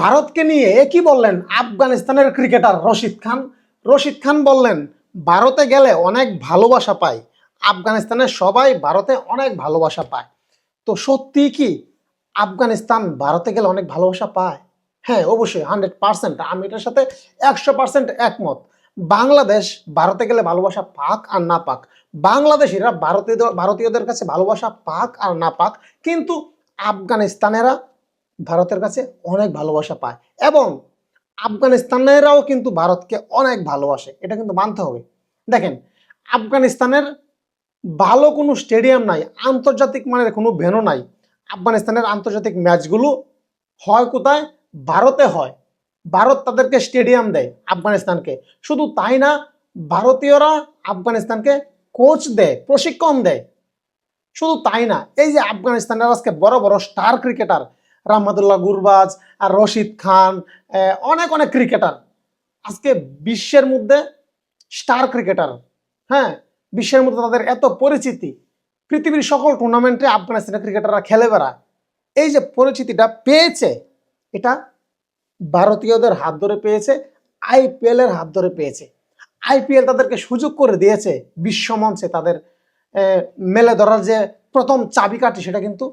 ভারতকে নিয়ে একই বললেন? আফগানিস্তানের ক্রিকেটার রশিদ খান। রশিদ খান বললেন, ভারতে গেলে অনেক ভালোবাসা পায় আফগানিস্তানের সবাই ভারতে অনেক ভালোবাসা পায়। তো সত্যি কি আফগানিস্তান ভারতে গেলে অনেক ভালোবাসা পায়? হ্যাঁ অবশ্যই, হান্ড্রেড পার্সেন্ট। আমি এটার সাথে একশো পার্সেন্ট একমত। বাংলাদেশ ভারতে গেলে ভালোবাসা পাক আর না পাক। বাংলাদেশিরা ভারতীয় ভারতীয়দের কাছে ভালোবাসা পাক আর না পাক। কিন্তু আফগানিস্তানেরা ভারতের কাছে অনেক ভালোবাসা পায় এবং আফগানিস্তানেরাও কিন্তু ভারতকে অনেক ভালোবাসে। এটা কিন্তু মানতে হবে। দেখেন, আফগানিস্তানের ভালো কোনো স্টেডিয়াম নাই, আন্তর্জাতিক মানের কোনো ভেনু নাই। আফগানিস্তানের আন্তর্জাতিক ম্যাচগুলো হয় কোথায়? ভারতে হয়। ভারত তাদেরকে স্টেডিয়াম দেয় আফগানিস্তানকে। শুধু তাই না, ভারতীয়রা আফগানিস্তানকে কোচ দেয়, প্রশিক্ষণ দেয়। শুধু তাই না, এই যে আফগানিস্তানের আজকে বড় বড় স্টার ক্রিকেটার রাহমাদুল্লাহ গুরবাজ আর রশিদ খান অনেক অনেক ক্রিকেটার আজকে বিশ্বের মধ্যে স্টার ক্রিকেটার হ্যাঁ বিশ্বের মধ্যে তাদের এত পরিচিতি। পৃথিবীর সকল টুর্নামেন্টে আফগানিস্তানের ক্রিকেটাররা খেলে বেড়ায়। এই যে পরিচিতিটা পেয়েছে, এটা ভারতীয়দের হাত ধরে পেয়েছে আইপিএল এর হাত ধরে পেয়েছে। আইপিএল তাদেরকে সুযোগ করে দিয়েছে বিশ্বমঞ্চে তাদের মেলে ধরার যে প্রথম চাবিকাঠি, সেটা কিন্তু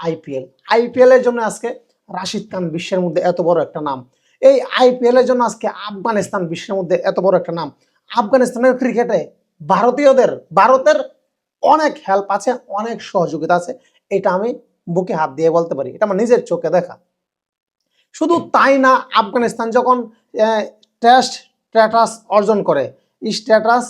আইপিএল আইপিএল এর জন্য আজকে রাশিদ খান বিশ্বের মধ্যে এত বড় একটা নাম। এই আইপিএল এর জন্য আজকে আফগানিস্তান বিশ্বের মধ্যে এত বড় একটা নাম। আফগানিস্তানের ক্রিকেটে ভারতীয়দের, ভারতের অনেক হেল্প আছে, অনেক সহযোগিতা আছে। এটা আমি বুকে হাত দিয়ে বলতে পারি। এটা আমার নিজের চোখে দেখা। শুধু তাই না, আফগানিস্তান যখন টেস্ট স্ট্যাটাস অর্জন করে স্ট্যাটাস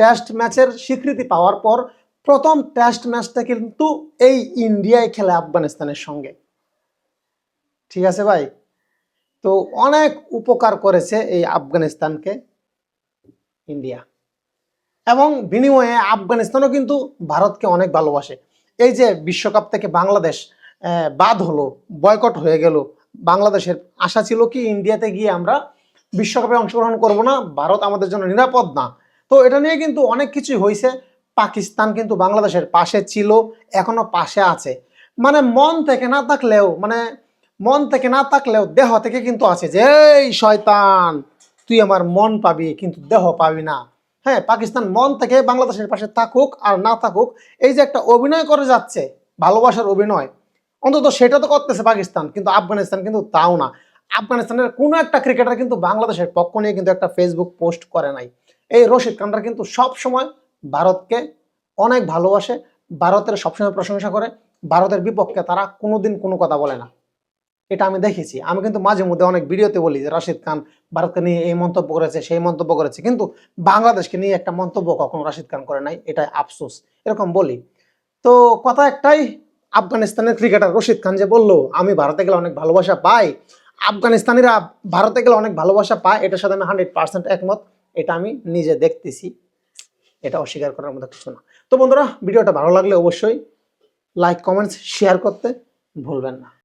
টেস্ট ম্যাচের স্বীকৃতি পাওয়ার পর প্রথম টেস্ট ম্যাচটা কিন্তু এই ইন্ডিয়ায় খেলে আফগানিস্তানের সঙ্গে। ঠিক আছে ভাই? তো অনেক উপকার করেছে এই আফগানিস্তানকে ইন্ডিয়া। এবং বিনিময়ে আফগানিস্তানও কিন্তু ভারতকে অনেক ভালোবাসে। এই যে বিশ্বকাপ থেকে বাংলাদেশ বাদ হলো, বয়কট হয়ে গেল, বাংলাদেশের আশা ছিল কি ইন্ডিয়াতে গিয়ে আমরা বিশ্বকাপে অংশগ্রহণ করব না, ভারত আমাদের জন্য নিরাপদ না। তো এটা নিয়ে কিন্তু অনেক কিছুই হয়েছে পাকিস্তান কিন্তু বাংলাদেশের পাশে ছিল, এখনও পাশে আছে। মানে মন থেকে না থাকলেও মানে মন থেকে না থাকলেও দেহ থেকে কিন্তু আছে যে, এই শয়তান, তুই আমার মন পাবি, কিন্তু দেহ পাবি না। হ্যাঁ পাকিস্তান মন থেকে বাংলাদেশের পাশে থাকুক আর না থাকুক, এই যে একটা অভিনয় করে যাচ্ছে, ভালোবাসার অভিনয়, অন্তত সেটা তো করতেছে পাকিস্তান, কিন্তু আফগানিস্তান কিন্তু তাও না। আফগানিস্তানের কোনো একটা ক্রিকেটার কিন্তু বাংলাদেশের পক্ষ নিয়ে কিন্তু একটা ফেসবুক পোস্ট করে নাই। এই রশিদ খানরা কিন্তু সব সময় ভারতকে অনেক ভালোবাসে, ভারতের সবসময় প্রশংসা করে, ভারতের বিপক্ষে তারা কোনোদিন কোনো কথা বলে না। এটা আমি দেখেছি। আমি কিন্তু মাঝে মধ্যে অনেক ভিডিওতে বলি যে রাশিদ খান ভারতকে নিয়ে এই মন্তব্য করেছে, সেই মন্তব্য করেছে। কিন্তু বাংলাদেশকে নিয়ে একটা মন্তব্য কখনো রাশিদ খান করে নাই এটাই আফসোস। এরকম বলি। তো কথা একটাই, আফগানিস্তানের ক্রিকেটার রশিদ খান যে বলল, আমি ভারতে গেলে অনেক ভালোবাসা পাই। আফগানিস্তানিরা ভারতে গেলে অনেক ভালোবাসা পায়, এটার সাথে আমি হান্ড্রেড পার্সেন্ট একমত, এটা আমি নিজে দেখতেছি। এটা অস্বীকার করার মতো কিছু না। তো বন্ধুরা, ভিডিওটা ভালো লাগলে অবশ্যই লাইক কমেন্টস শেয়ার করতে ভুলবেন না।